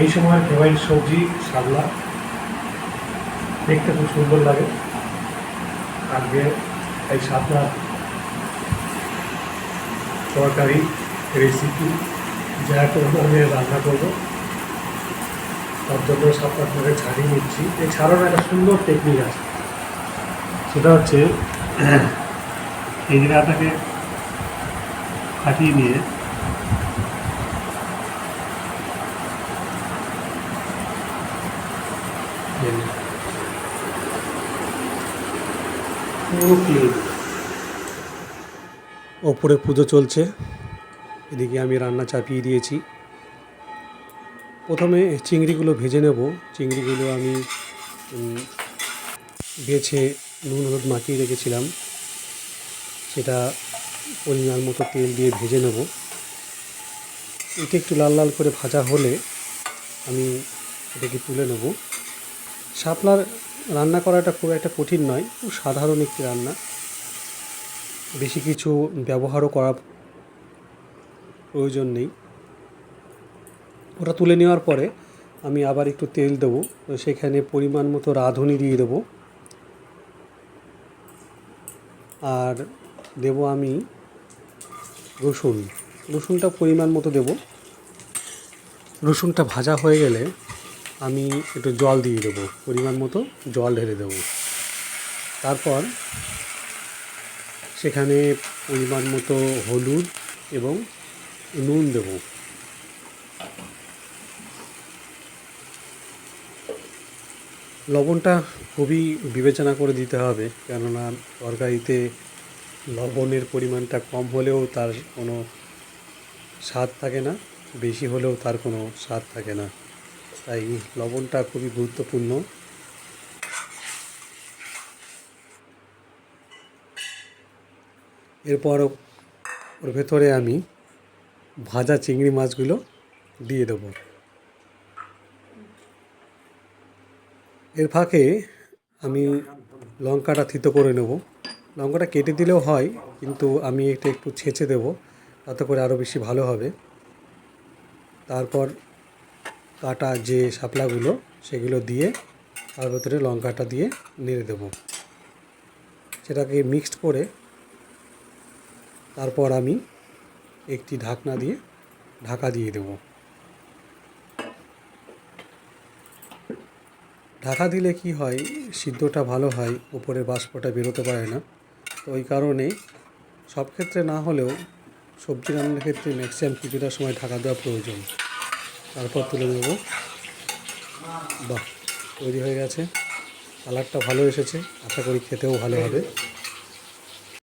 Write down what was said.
এই সময় ফেভারিট সবজি শাপলা দেখতে খুব সুন্দর লাগে। আজকে এই শাপলার তরকারি রেসিপি যা করব আমি রান্না করব। তার জন্য শাপলা আপনাকে ছাড়িয়ে নিচ্ছি। এই ছাড়ানোর একটা সুন্দর টেকনিক আছে। সেটা হচ্ছে, এই জায়গাটাকে ফাটিয়ে নিয়ে এই যে, পুরো ক্লিন ওপরে পুজো চলছে। এদিকে আমি রান্না চাপিয়ে দিয়েছি। প্রথমে চিংড়িগুলো ভেজে নেব। চিংড়িগুলো আমি বেছে নুন হলুদ মাখিয়ে রেখেছিলাম। সেটা পরিমাণ মতো তেল দিয়ে ভেজে নেব। এটা একটু লাল লাল করে ভাজা হলে আমি এটাকে তুলে নেব। শাপলার রান্না করাটা খুব একটা কঠিন নয় খুব সাধারণ একটি রান্না। বেশি কিছু ব্যবহারও করা প্রয়োজন নেই। ওটা তুলে নেওয়ার পরে আমি আবার একটু তেল দেবো, সেখানে পরিমাণ মতো রাঁধুনি দিয়ে দেবো। আর দেব আমি রসুন। রসুনটা পরিমাণ মতো দেব। রসুনটা ভাজা হয়ে গেলে আমি একটু জল দিয়ে দেবো, পরিমাণ মতো জল ঢেলে দেবো। তারপর সেখানে পরিমাণ মতো হলুদ এবং নুন দেবো। লবণটা খুবই বিবেচনা করে দিতে হবে, কেননা তরকারিতে লবণের পরিমাণটা কম হলেও তার কোনো স্বাদ থাকে না, বেশি হলেও তার কোনো স্বাদ থাকে না। তাই লবণটা খুবই গুরুত্বপূর্ণ। এরপর ওর ভেতরে আমি ভাজা চিংড়ি মাছগুলো দিয়ে দেবো। এর ফাঁকে আমি লঙ্কাটা থিতো করে নেব। লঙ্কাটা কেটে দিলেও হয়, কিন্তু আমি এটা একটু ছেঁচে দেবো, তাতে করে আরও বেশি ভালো হবে। তারপর কাটা যে শাপলাগুলো, সেগুলো দিয়ে তার ভেতরে লঙ্কাটা দিয়ে নেড়ে দেবো। সেটাকে মিক্সড করে তারপর আমি একটি ঢাকনা দিয়ে ঢাকা দিয়ে দেবো। ঢাকা দিলে কি হয়, সিদ্ধটা ভালো হয় উপরের বাষ্পটা বেরোতে পারে না। তো ওই কারণে সব ক্ষেত্রে না হলেও সবজি রান্নার ক্ষেত্রে ম্যাক্সিমাম কিছুটা সময় ঢাকা দেওয়া প্রয়োজন। তারপর তুলে দেব। বাহ, তৈরি হয়ে গেছে। কালারটা ভালো এসেছে। আশা করি খেতেও ভালো হবে।